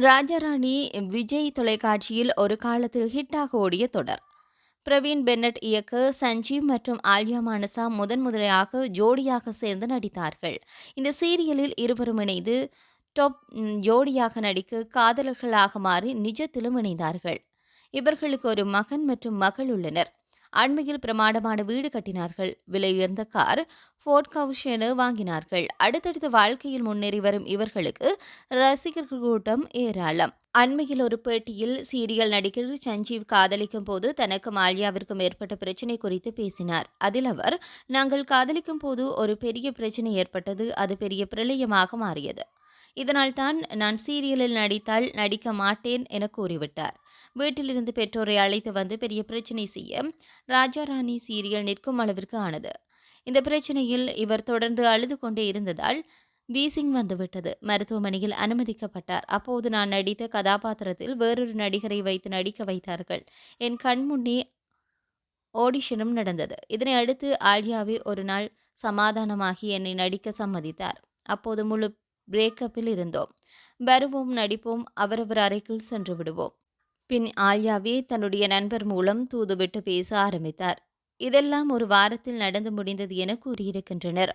ராஜாராணி விஜய் தொலைக்காட்சியில் ஒரு காலத்தில் ஹிட்டாக ஓடிய தொடர். பிரவீன் பென்னட் இயக்க சஞ்சீவ் மற்றும் ஆல்யா மானசா முதன் முதலாக ஜோடியாக சேர்ந்து நடித்தார்கள். இந்த சீரியலில் இருவரும் இணைந்து டாப் ஜோடியாக நடிக்க காதலர்களாக மாறி நிஜத்திலும் இணைந்தார்கள். இவர்களுக்கு ஒரு மகன் மற்றும் மகள் உள்ளனர். அண்மையில் பிரமாண்டமான வீடு கட்டினார்கள். விலை உயர்ந்த கார் ஃபோர்ட் கவுஷனு வாங்கினார்கள். அடுத்தடுத்த வாழ்க்கையில் முன்னேறி வரும் இவர்களுக்கு ரசிகர்கள் கூட்டம் ஏராளம். அண்மையில் ஒரு பேட்டியில் சீரியல் நடிகர் சஞ்சீவ் காதலிக்கும் போது தனக்கும் ஆல்யாவிற்கும் ஏற்பட்ட பிரச்சனை குறித்து பேசினார். அதில் அவர் நாங்கள் காதலிக்கும் போது ஒரு பெரிய பிரச்சனை ஏற்பட்டது. அது பெரிய பிரளயமாக மாறியது. இதனால் தான் நான் சீரியலில் நடித்தால் நடிக்க மாட்டேன் என கூறிவிட்டார். வீட்டிலிருந்து பெற்றோரை அழைத்து வந்து பெரிய பிரச்சனை செய்ய ராஜாராணி சீரியல் நிற்கும் அளவிற்கு ஆனது. இந்த பிரச்சனையில் இவர் தொடர்ந்து அழுது கொண்டே இருந்ததால் வீசிங் வந்துவிட்டது. மருத்துவமனையில் அனுமதிக்கப்பட்டார். அப்போது நான் நடித்த கதாபாத்திரத்தில் வேறொரு நடிகரை வைத்து நடிக்க வைத்தார்கள். என் கண்முன்னே ஆடிஷனும் நடந்தது. இதனை அடுத்து ஆல்யாவே ஒரு நாள் சமாதானமாகி என்னை நடிக்க சம்மதித்தார். அப்போது முழு பிரேக்கப்பில் இருந்தோம். வருவோம் நடிப்போம் அவரவர் அறைக்குள் சென்று விடுவோம். பின் ஆல்யாவே தன்னுடைய நண்பர் மூலம் தூதுவிட்டு பேச ஆரம்பித்தார். இதெல்லாம் ஒரு வாரத்தில் நடந்து முடிந்தது என கூறியிருக்கின்றனர்.